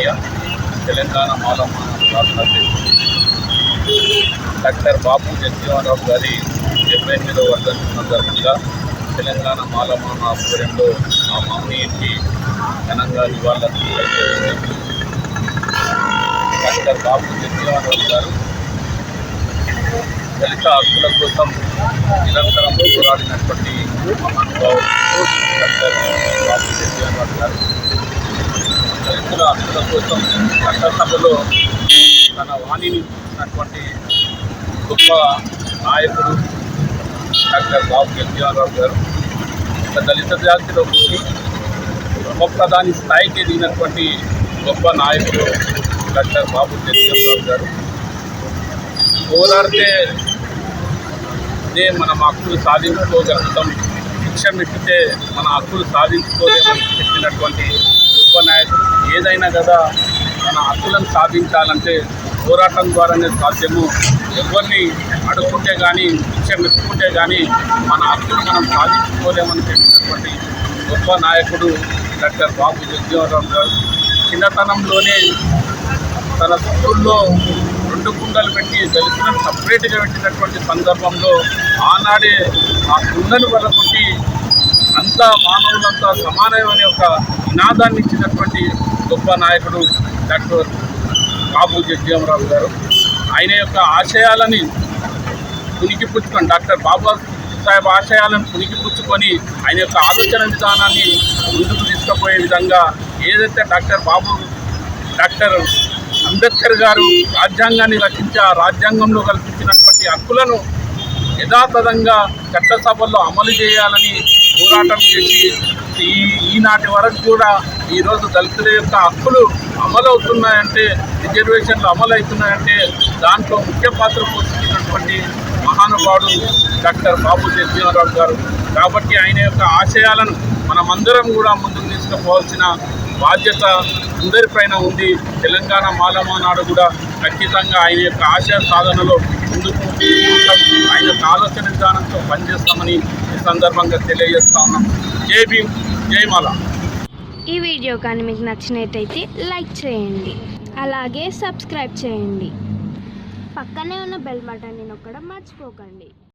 వెంకయ్య తెలంగాణ మాలమ్మ రాష్ట్ర అధ్యక్షుడు డాక్టర్ బాబు జగ్జీవనరావు గారి డెబ్బై ఎనిమిదవ వర్ధంతి సందర్భంగా తెలంగాణ మాలమ్మ ఆధ్వర్యంలో ఆ ఇంటి ఘనంగా ఇవాళ డాక్టర్ బాబు జగ్జీవనరావు గారు దళిత హక్కుల కోసం నిరంతరం పోరాడినటువంటి డాక్టర్ కోసం చట్టసభలో తన వాణిని ఇచ్చినటువంటి గొప్ప నాయకుడు డాక్టర్ బాబు జగజీవనరావు గారు ఒక దళిత జాతిలో పుట్టి ఉప ప్రధాని స్థాయికి ఎదిగినటువంటి గొప్ప నాయకుడు డాక్టర్ బాబు జగజీవనరావు గారు. పోరాడితే ఇదే మనం హక్కులు సాధించుకోగలుగుతాం. భిక్షం ఎక్కితే మన హక్కులు సాధించుకోలేమని చెప్పినటువంటి గొప్ప నాయకుడు ఏదైనా కదా మన హక్కులను సాధించాలంటే పోరాటం ద్వారానే సాధ్యము. ఎవరిని అడుక్కుంటే కానీ భిక్షం ఎత్తుకుంటే కానీ మన హక్కులు మనం సాధించుకోలేమని చెప్పినటువంటి గొప్ప నాయకుడు డాక్టర్ బాబు జగజీవనరావు గారు. చిన్నతనంలోనే తన స్కూల్లో రెండు కుండలు పెట్టి దళితులను సపరేట్గా పెట్టినటువంటి సందర్భంలో ఆనాడే ఆ కుండను వలకొట్టి అంతా మానవులంతా సమానమనే ఒక నినాదాన్ని ఇచ్చినటువంటి గొప్ప నాయకుడు డాక్టర్ బాబు జగ్జీవరావు గారు. ఆయన యొక్క ఆశయాలని పుణికిపుచ్చుకొని డాక్టర్ బాబా సాహెబ్ ఆశయాలను పుణికిపుచ్చుకొని ఆయన యొక్క ఆలోచన విధానాన్ని ముందుకు తీసుకుపోయే విధంగా ఏదైతే డాక్టర్ బాబు డాక్టర్ అంబేద్కర్ గారు రాజ్యాంగాన్ని రచించి ఆ రాజ్యాంగంలో కల్పించినటువంటి హక్కులను యథాతథంగా చట్టసభల్లో అమలు చేయాలని పోరాటం చేసి ఈ ఈనాటి వరకు కూడా ఈరోజు దళితుల యొక్క హక్కులు అమలవుతున్నాయంటే రిజర్వేషన్లు అమలవుతున్నాయంటే దాంట్లో ముఖ్య పాత్ర పోషించినటువంటి మహానుభావుడు డాక్టర్ బాబు జగజీవనరావు గారు. కాబట్టి ఆయన యొక్క ఆశయాలను మనమందరం కూడా ముందుకు తీసుకుపోవాల్సిన బాధ్యత అందరిపైన ఉంది. తెలంగాణ మాలమానాడు కూడా ఖచ్చితంగా ఆయన యొక్క ఆశయ సాధనలో ముందుకు ఉంటాం. ఆయన యొక్క ఆలోచన విధానంతో పనిచేస్తామని ఈ సందర్భంగా తెలియజేస్తా ఉన్నాం. జై భీమ్ జై ఈ వీడియో కానీ మీకు నచ్చినట్టయితే లైక్ చేయండి. అలాగే సబ్స్క్రైబ్ చేయండి. పక్కనే ఉన్న బెల్ బటన్ని నొక్కడం మర్చిపోకండి.